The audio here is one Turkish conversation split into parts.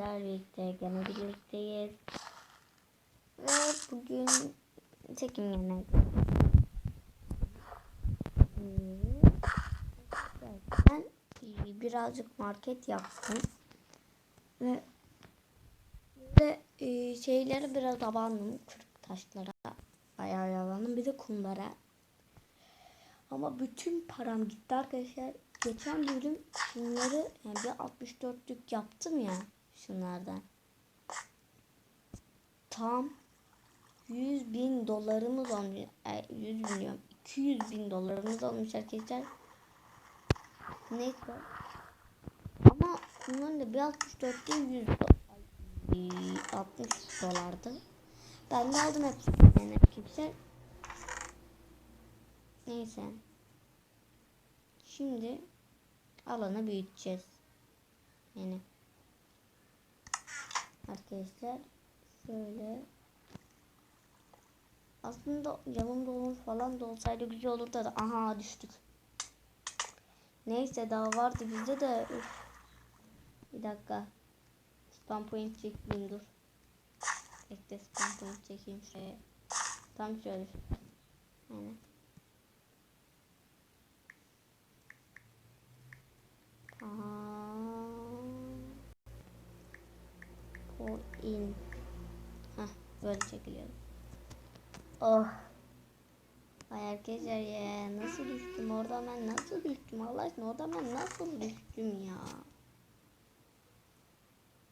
sizlerle birlikte gene birlikteyiz. Ve bugün çekim yine. Ben birazcık market yaptım. Ve ve e, şeyleri biraz abandım. Kırık taşlara bayağı yalanım. Bir de kumlara. Ama bütün param gitti arkadaşlar. Geçen bölüm şunları yani bir 64'lük yaptım ya şunlardan. Tam 100 bin dolarımız olmuş. E, 100 milyon 200 bin dolarımız olmuş arkadaşlar. Neyse. Ama bunların da bir 64 değil 100 do- 60 dolardı. Ben de aldım hepsini arkadaşlar. Neyse. Şimdi alanı büyüteceğiz. Yani arkadaşlar şöyle aslında yanımda olur falan da olsaydı güzel olurdu da aha düştük. Neyse daha vardı bizde de üf. bir dakika spam point çekeyim dur. Bekle spam point çekeyim şuraya. Tam şöyle. Yani. Pour in. Heh, böyle çekiliyor. Oh. Ay arkadaşlar ya nasıl düştüm oradan ben nasıl düştüm Allah aşkına oradan ben nasıl düştüm ya.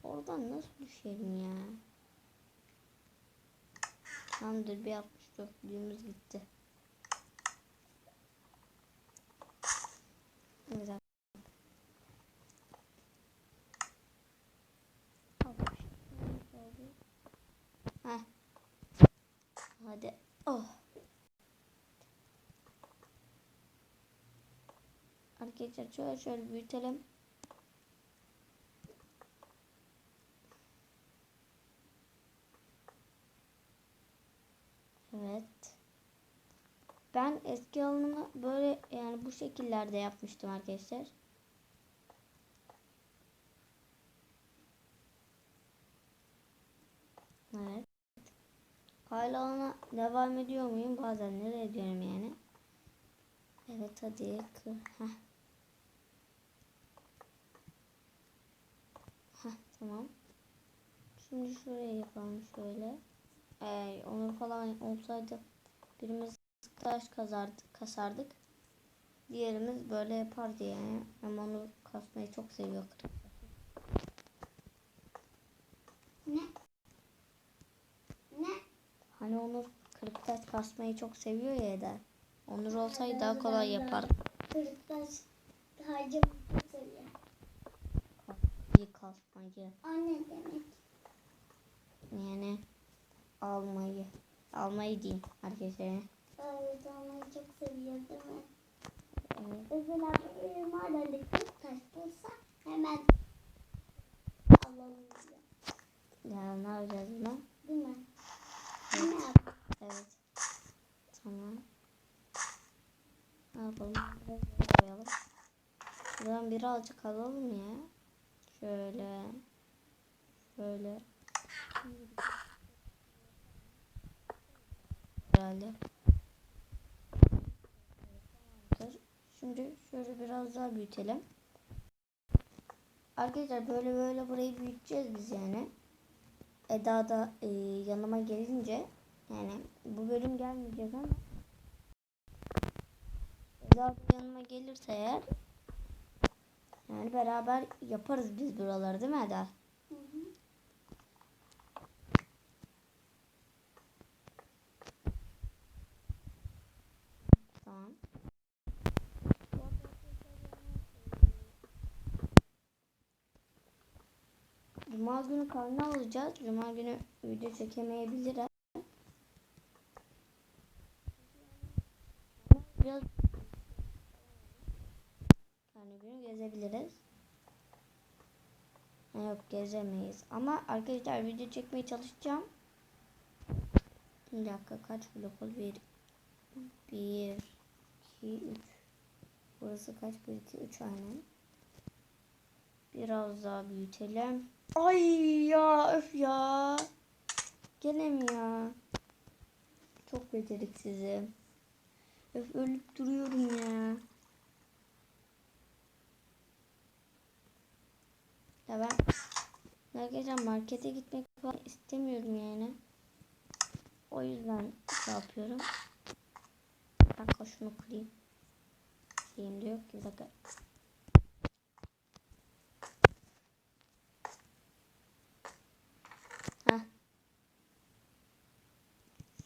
Oradan nasıl düşerim ya. Tamamdır bir 64'lüğümüz gitti. Güzel. Heh. Hadi. Oh. Arkadaşlar şöyle şöyle büyütelim. Evet. Ben eski alanımı böyle yani bu şekillerde yapmıştım arkadaşlar. Evet. Hala ona devam ediyor muyum? Bazen nereye ediyorum yani. Evet hadi. Heh. Heh, tamam. Şimdi şuraya yapalım şöyle. Ee, onu falan olsaydı birimiz taş kazardı, kasardık. Diğerimiz böyle yapardı yani. Ama onu kasmayı çok seviyor. Ne? Ne? Hani Onur kırık taş kasmayı çok seviyor ya Eder. Onur olsaydı daha kolay yapar. Kırıktaş harcı seviyor. İyi kasmayı. Anne demek. Yani almayı. Almayı diyeyim arkadaşlar. Evet olmayı çok seviyor değil mi? Evet. Mesela bir madende kırıktaş bulsa hemen alalım diyor. Ya ne yapacağız bunu? Değil mi? Değil mi? Evet. Tamam. Ne yapalım? Koyalım. Buradan birazcık alalım ya. Şöyle. Şöyle. Herhalde. Şimdi şöyle biraz daha büyütelim. Arkadaşlar böyle böyle burayı büyüteceğiz biz yani. Eda da e, yanıma gelince yani bu bölüm gelmeyecek ama Eda da yanıma gelirse eğer yani beraber yaparız biz buraları değil mi Eda? Hı hı. Tamam. Cuma günü karne alacağız. Cuma günü video çekemeyebiliriz. Biraz karne günü gezebiliriz. Gezemeyiz. Ama arkadaşlar video çekmeye çalışacağım. Bir dakika kaç blok oldu? Bir, bir, iki, üç. Burası kaç? Bir, iki, üç aynen. Biraz daha büyütelim. Ay ya öf ya. Gene mi ya? Çok beceriksizim. Öf ölüp duruyorum ya. Ya ben arkadaşlar markete gitmek falan istemiyorum yani. O yüzden şey yapıyorum. Bir dakika şunu kırayım. Şeyim de yok ki bir dakika. Heh.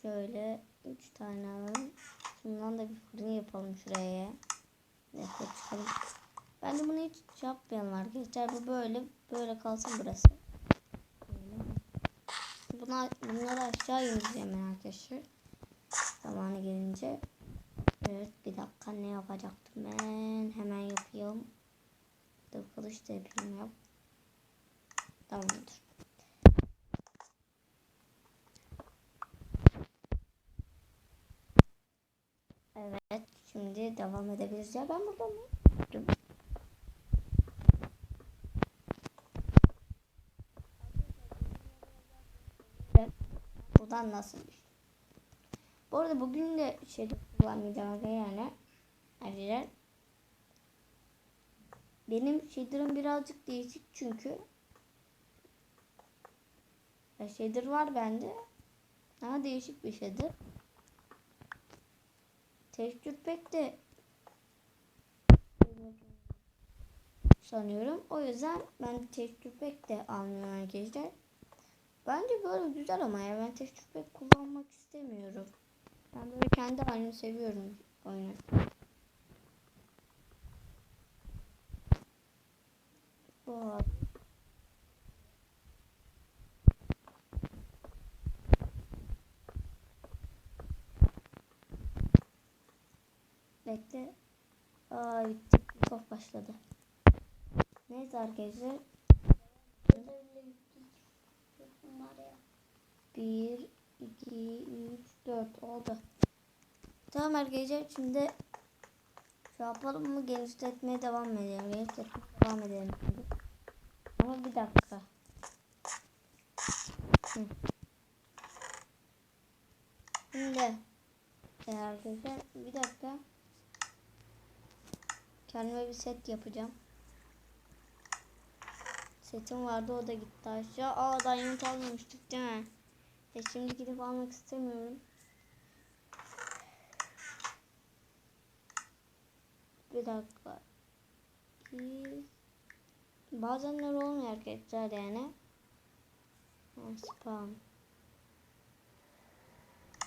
Şöyle üç tane alalım. Şundan da bir fırın yapalım şuraya. Neyse çıkalım. Ben de bunu hiç yapmayalım arkadaşlar. Bu böyle böyle kalsın burası. Buna, bunları aşağı ineceğim arkadaşlar. Zamanı gelince. Evet bir dakika ne yapacaktım ben. Hemen yapayım. Dur kılıç da yapayım yap. Tamamdır. Evet şimdi devam edebiliriz. Ya ben burada mı? Dur. Evet, Buradan nasıl? Bu arada bugün de şey kullanmayacağım yani. Ayrıca benim shader'ım birazcık değişik çünkü shader var bende ama değişik bir shader. Tekstür pek de sanıyorum. O yüzden ben tekstür pek de almıyorum arkadaşlar. Bence böyle güzel ama ya ben tekstür pek kullanmak istemiyorum. Ben böyle kendi halini seviyorum oyunu. Bu Bekle. Aa bitti. Çok başladı. Neyse arkadaşlar. Bunlar ya. 1, 2, 3, 4 oldu. Tamam arkadaşlar şimdi şey yapalım mı genişletmeye devam edelim. Genişletmeye devam edelim şimdi. Ama bir dakika. Şimdi arkadaşlar bir dakika. Kendime bir set yapacağım. Setim vardı o da gitti aşağı. Aa diamond almamıştık değil mi? E şimdi gidip almak istemiyorum. Bir dakika. Bazenler olmuyor arkadaşlar yani. Ha, spam.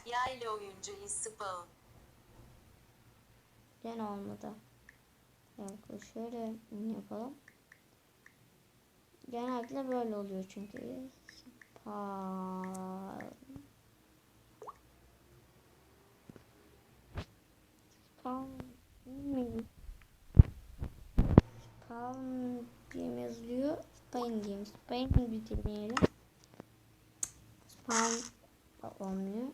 Yaylı oyuncu İspav. Gene olmadı. Yok şöyle yapalım. Genellikle böyle oluyor çünkü. Spam. Spam. Spam diye yazılıyor. Spain diyeyim. Spain bir deneyelim. Spam olmuyor.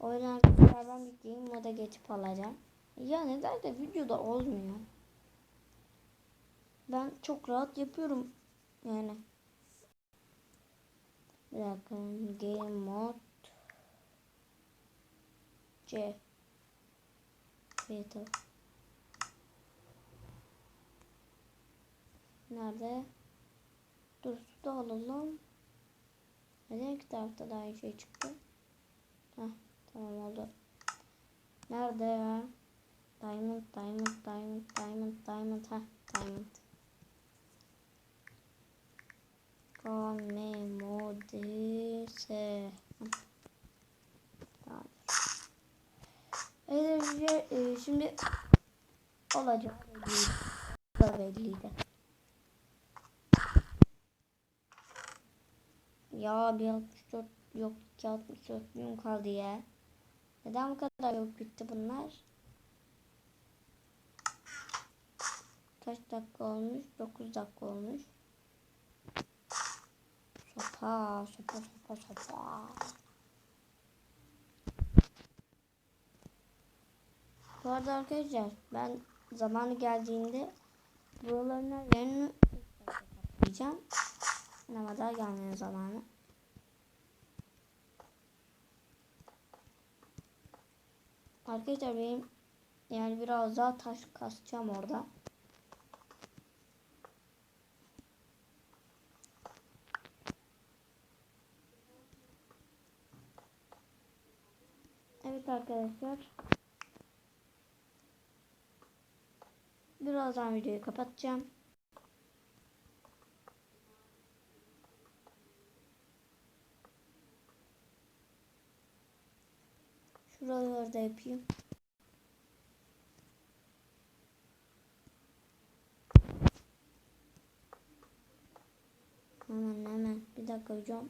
O yüzden ben bir game moda geçip alacağım. Ya neden de videoda olmuyor. Ben çok rahat yapıyorum. Yani. Bir dakika. Game mod. C. Beta. Nerede? Dur su da alalım. Neden iki tarafta da aynı şey çıktı? Heh, tamam oldu. Nerede ya? Diamond, diamond, diamond, diamond, diamond. Heh, diamond. Kame modise. Tamam. Evet, e, şimdi olacak. Da belliydi. Ya bir 64 yok 264 gün kaldı ya. Neden bu kadar yok bitti bunlar? Kaç dakika olmuş? 9 dakika olmuş. Sopa, sopa, sopa, sopa. Bu arada arkadaşlar ben zamanı geldiğinde buraların her yerini diyeceğim. Ama daha gelmiyor zamanı. Arkadaşlar benim yani biraz daha taş kasacağım orada. Evet arkadaşlar. Birazdan videoyu kapatacağım. Şuraları da yapayım. Hemen hemen bir dakika hocam.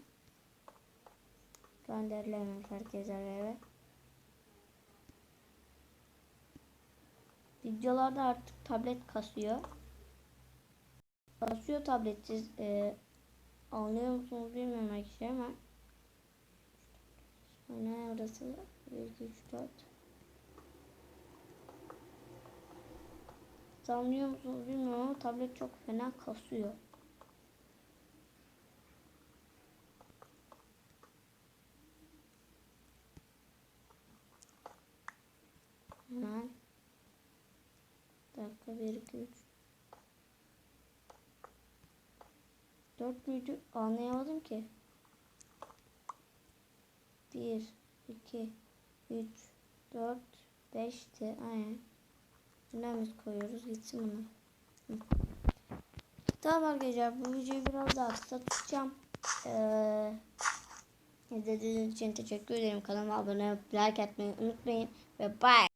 Gönderilemez herkese eve. Videolarda artık tablet kasıyor. Kasıyor tablet siz e, anlıyor musunuz bilmiyorum arkadaşlar ama ne orası 1 2 3 4 Siz anlıyor musunuz bilmiyorum ama tablet çok fena kasıyor. Hemen bir dakika 1 2 3 4 müydü? Anlayamadım ki. 1 2 3 4 5'ti. Aynen. Dinamiz koyuyoruz. Gitsin bunu. Tamam arkadaşlar bu videoyu biraz daha kısa tutacağım. Ee, izlediğiniz için teşekkür ederim. Kanalıma abone olup like atmayı unutmayın. Ve bye.